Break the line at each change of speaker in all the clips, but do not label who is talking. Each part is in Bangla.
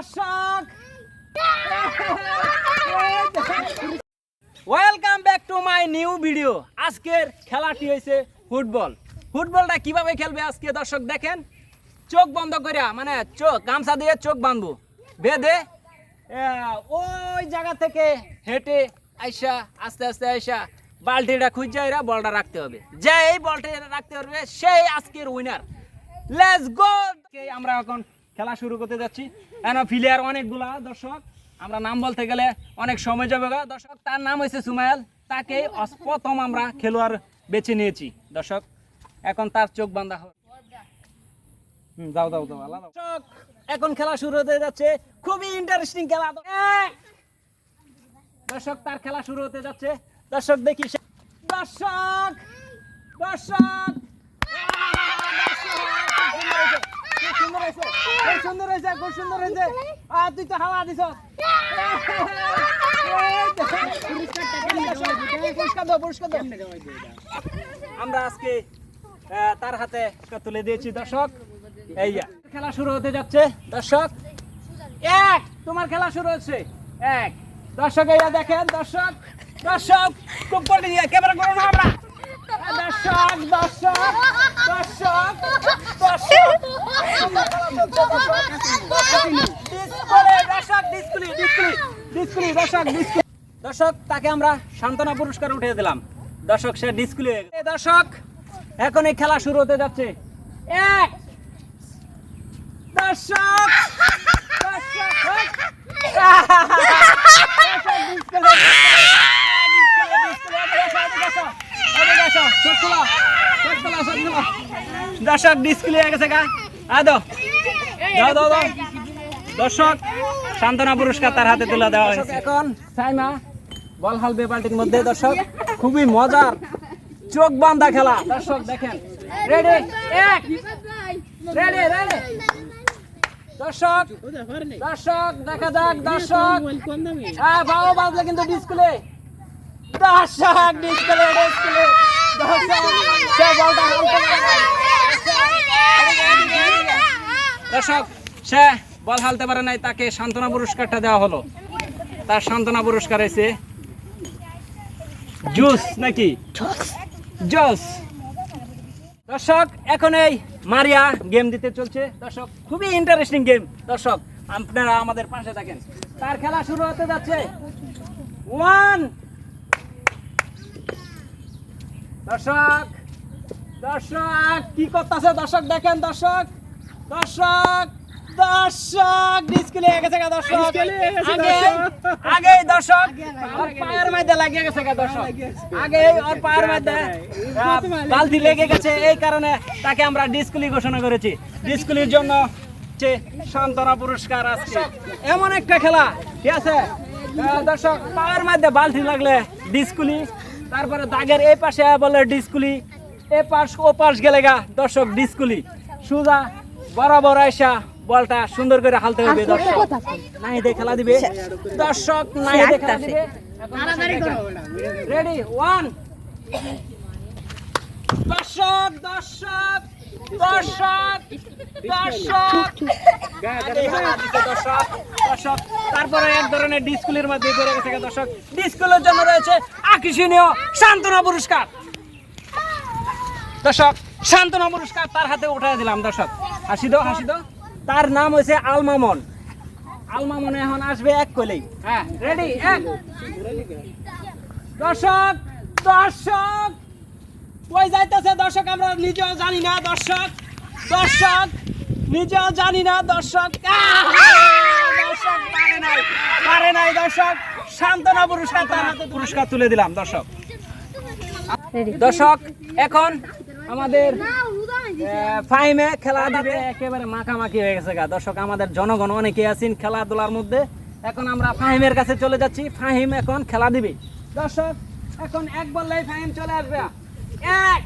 দর্শক। Welcome back to my new video আজকের খেলাটি হয়েছে ফুটবল। ফুটবলটা কীভাবে খেলবে আজকে দর্শক দেখেন? চোখ বন্ধ করে মানে চোখ, গামছা দিয়ে চোখ বাঁধবো। বেঁধে ওই জায়গা থেকে হেঁটে আইসা, আস্তে আস্তে আইসা বালতিটা খুঁজে এরা বলটা রাখতে হবে। যে এই বলটা রাখতে পারবে, সেই আজকের উইনার লেটস গো আমরা এখন খেলা শুরু করতে যাচ্ছি। কেন প্লেয়ার অনেকগুলা দর্শক, আমরা নাম বলতে গেলে অনেক সময় যাবে গা। দর্শক, তার নাম হয়েছে সুমাইল তাকে প্রথম আমরা খেলোয়াড় বেছে নিয়েছি। দর্শক, এখন তার চোখ বান্ধা হবে যাও যাও যাও দর্শক, এখন খেলা শুরু হতে যাচ্ছে। খুবই ইন্টারেস্টিং খেলা। দর্শক, তার খেলা শুরু হতে যাচ্ছে। দর্শক, দেখি দর্শক দর্শক খুব সুন্দর হয়েছে, খুব সুন্দর হয়েছে খুব সুন্দর হয়েছে। আর তুই তো হাওয়া আমরা আজকে তার হাতে তুলে দিয়েছি দর্শক। এই খেলা শুরু হতে যাচ্ছে দর্শক। এক তোমার খেলা শুরু হচ্ছে। এক দর্শক এইটা দেখেন দর্শক দর্শক খুব করে ক্যামেরা করো না আমরা। দর্শক দর্শক। দর্শক তাকে আমরা সান্ত্বনা পুরস্কার উঠিয়ে দিলাম দর্শক সে ডিসপ্লে দর্শক এখন এই খেলা শুরু হতে যাচ্ছে এক দর্শক। দর্শক ডিসপ্লে হয়ে গেছে গা আদো দর্শক, সান্ত্বনা পুরস্কার তার হাতে তুলে দেওয়া হয়েছে। এখন সাইমা, বল হালবে পাল্টির মধ্যে, দর্শক। খুবই মজার চোখ বান্ধা খেলা। দর্শক, দেখেন। রেডি এক। রেডি রেডি দর্শক দর্শক, দেখা যাক, দর্শক। হ্যাঁ বাবা বাজলে কিন্তু ডিসপ্লে দর্শক ডিসপ্লে ডিসপ্লে দর্শক হালতে পারে না। দর্শক, সে বল হালতে পারে নাই, তাকে সান্ত্বনা পুরস্কারটা দেওয়া হলো। তার সান্ত্বনা পুরস্কার হয়েছে জুস নাকি? জুস। দর্শক, এখন এই মারিয়া গেম দিতে চলছে। দর্শক, খুবই ইন্টারেস্টিং গেম দর্শক, আপনারা আমাদের পাশে থাকেন। তার খেলা শুরু হতে যাচ্ছে। ওয়ান দর্শক দর্শক, কি করতেছে? দর্শক, দেখেন দর্শক। দর্শক দর্শক ডিসপ্লে গেছে গা দর্শক। আগে আগে দর্শক ওর পায়ের মধ্যে লাগিয়ে গেছে গা দর্শক। আগে ওর পায়ের মধ্যে বালতি লেগে গেছে এই কারণে তাকে আমরা ডিসকুলি ঘোষণা করেছি। ডিসকুলির জন্য হচ্ছে সান্ত্বনা পুরস্কার আসছে এমন একটা খেলা ঠিক আছে? দর্শক পায়ের মধ্যে বালতি লাগলে ডিসকুলি তারপরে দাগের এই পাশে বলে ডিসকুলি এ পাশ ও পাশ গেলে গা দর্শক ডিসকুলি সুজা বরাবর আইসা বলটা সুন্দর করে হালতে হবে দর্শক। নাই দে খেলা দিবে। দর্শক নাই দে খেলা দিবে। রেডি ওয়ান দর্শক দর্শক দর্শক দর্শক। দর্শক দর্শক। তারপরে এক ধরনের ডিসকুলের মধ্যে করে গেছে দর্শক। ডিসকুলের জন্য রয়েছে আকর্ষণীয় সান্ত্বনা পুরস্কার। দর্শক সান্ত্বনা পুরস্কার তার হাতে উঠাই দিলাম দর্শক। হাসি দাও হাসি দাও। তার নাম হয়েছে আলমামন। আলমামন এখন আসবে এক কলেই। হ্যাঁ রেডি এক। দর্শক দর্শক কই যাইতেছে দর্শক? আমরা নিজেও জানি না দর্শক। দর্শক নিজেও জানি না দর্শক! দর্শক পারে নাই পারে নাই দর্শক। সান্ত্বনা পুরস্কার তার হাতে পুরস্কার তুলে দিলাম দর্শক। দর্শক এখন আমাদের আহ, ফাহিমে খেলা একেবারে মাখামাখি হয়ে গেছে গা। দর্শক আমাদের জনগণ অনেকে আছেন খেলাধুলার মধ্যে। এখন আমরা ফাহিমের কাছে চলে যাচ্ছি। ফাহিম এখন খেলা দিবে। দর্শক এখন এক বললেই ফাহিম চলে আসবে। এক!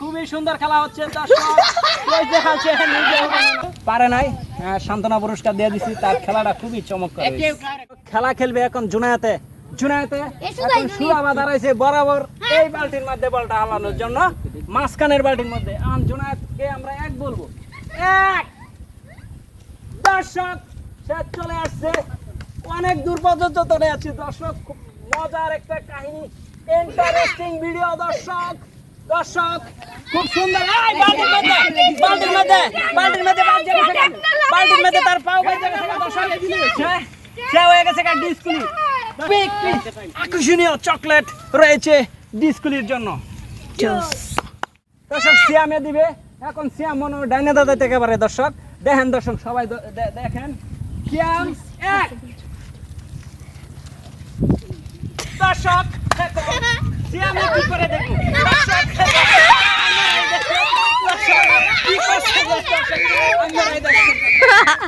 খুবই সুন্দর খেলা হচ্ছে। দর্শক ওই পারে নাই হ্যাঁ, সান্ত্বনা পুরস্কার দিয়ে দিছি তার খেলাটা খুবই চমৎকার খেলা খেলবে এখন জুনায়াতে। জুনায়েতে এখন
যাই,
দাঁড়াইছে বরাবর। এই বালতির মধ্যে বলটা হালানোর জন্য মাঝখানের বালতির মধ্যে। আম জুনায়েতকে আমরা এক বলব। এক। দর্শক সে চলে আসছে। অনেক দূর পর্যন্ত চলে যাচ্ছে দর্শক। খুব মজার একটা কাহিনী। ইন্টারেস্টিং ভিডিও দর্শক। দর্শক, খুব সুন্দর। এই বালতির মধ্যে বালতির মধ্যে বালতির মধ্যে বালতির মধ্যে তার পাও গেছে দর্শক, সে হয়ে গেছে একটা পিক পিক। আকর্ষণীয় চকলেট রয়েছে ডিসকুলির জন্য। দর্শক, সিয়ামে দিবে। এখন সিয়াম মনে হয় ডাইনে দাদা থেকে পারে। দর্শক, দেখেন দর্শক, সবাই দেখেন। সিয়াম, এক। দর্শক দেখো, সিয়ামে কি করে দেখো দর্শক দর্শক, কি করছে দর্শক? আপনারাই দেখুন।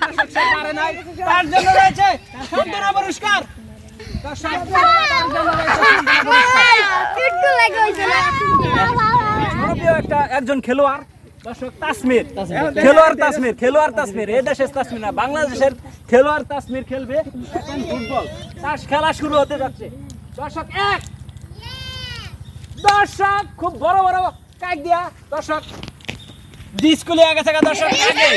দর্শক, সে পারে নাই। তার জন্য রয়েছে সান্ত্বনা পুরস্কার দর্শক, তার জন্য রয়েছে সান্ত্বনা পুরস্কার।
একটু লাগে হইছে না
জনপ্রিয় একটা একজন খেলোয়াড় দর্শক তাসমির খেলোয়াড় তাসমির খেলোয়াড় তাসমির এই দেশের তাসমির না বাংলাদেশের খেলোয়াড় তাসমির খেলবে এখন ফুটবল তার খেলা শুরু হতে যাচ্ছে দর্শক এক দর্শক খুব বড় বড় কাক দিয়া দর্শক। ডিসকুলি আগে থাকা দর্শক আগে।